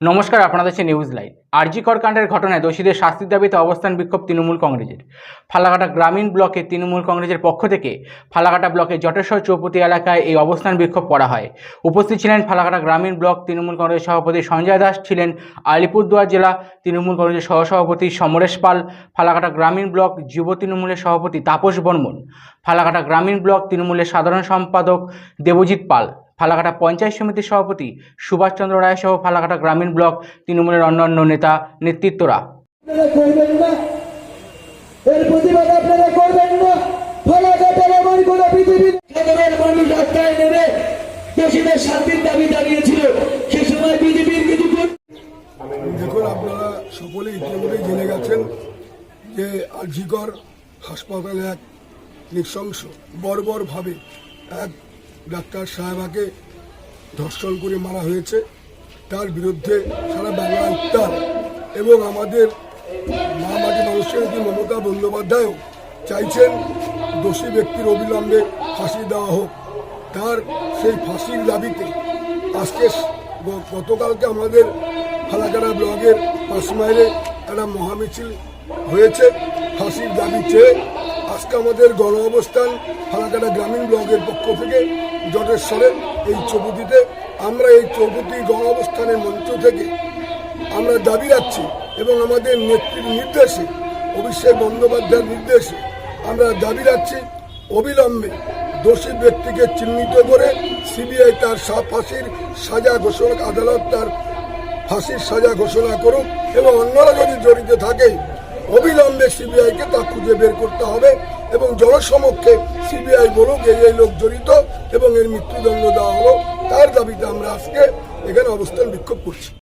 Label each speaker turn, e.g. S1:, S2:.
S1: নমস্কার, আপনাদের হচ্ছে নিউজ লাইন আরজিকর কাণ্ডের ঘটনায় দোষীদের শাস্তির দাবিতে অবস্থান বিক্ষোভ তৃণমূল কংগ্রেসের। ফালাকাটা গ্রামীণ ব্লকে তৃণমূল কংগ্রেসের পক্ষ থেকে ফালাকাটা ব্লকের জটেশ্বর চৌপতি এলাকায় এই অবস্থান বিক্ষোভ করা হয়। উপস্থিত ছিলেন ফালাকাটা গ্রামীণ ব্লক তৃণমূল কংগ্রেসের সভাপতি সঞ্জয় দাস, ছিলেন আলিপুরদুয়ার জেলা তৃণমূল কংগ্রেসের সহসভাপতি সমরেশ পাল, ফালাকাটা গ্রামীণ ব্লক যুব তৃণমূলের সভাপতি তাপস বর্মন, ফালাকাটা গ্রামীণ ব্লক তৃণমূলের সাধারণ সম্পাদক দেবজিৎ পাল। ফালাকাটা পঞ্চায়েত সমিতির সভাপতি সুভাষচন্দ্র রায় সহ ফালাকাটা গ্রামীণ ব্লক তৃণমূলের অন্যান্য নেতা নেতৃত্বরা।
S2: এর প্রতিবাদ আপনারা করবেন না। ফলাঘাটের এমন কোন পৃথিবীর মানুষ রাস্তায় নেমে দেশিদের শান্তির দাবি জানিয়েছিল সে সময় বিজেপির কিছু
S3: দেখুন আপনারা সকলেই ইতিমধ্যে জেনে গেছেন যে আরজিকর হাসপাতালে এক নৃশংস বর্বরভাবে এক ডাক্তার সাহেবাকে ধর্ষণ করে মারা হয়েছে। তার বিরুদ্ধে সারা বাংলা উত্তাল এবং আমাদের মা মাটি মানুষের নেত্রী মমতা বন্দ্যোপাধ্যায়ও চাইছেন দোষী ব্যক্তির অবিলম্বে ফাঁসি দেওয়া হোক। তার সেই ফাঁসির দাবিতে আজকে গতকালকে আমাদের ফালাকাটা ব্লকের পাঁচ মাইলে একটা মহামিছিল হয়েছে। ফাঁসির দাবি চেয়ে আজকে আমাদের গণ অবস্থান ফালাকাটা গ্রামীণ ব্লকের পক্ষ থেকে জটেশ্বরে এই চৌপতিতে। আমরা এই চৌপতি গণ অবস্থানের মঞ্চ থেকে আমরা দাবি রাখছি এবং আমাদের নেত্রীর নির্দেশে, অভিষেক বন্দ্যোপাধ্যায়ের নির্দেশে আমরা দাবি রাখছি অবিলম্বে দোষী ব্যক্তিকে চিহ্নিত করে সিবিআই তার ফাঁসির সাজা ঘোষণা আদালত তার ফাঁসির সাজা ঘোষণা করুক এবং অন্যরা যদি জড়িত থাকে অবিলম্বে সিবিআইকে তা খুঁজে বের করতে হবে এবং জনসমক্ষে সিবিআই বলুক এই এই লোক জড়িত এবং এর মৃত্যুদণ্ড দেওয়া হলো, তার দাবিতে আমরা আজকে এখানে অবস্থান বিক্ষোভ করছি।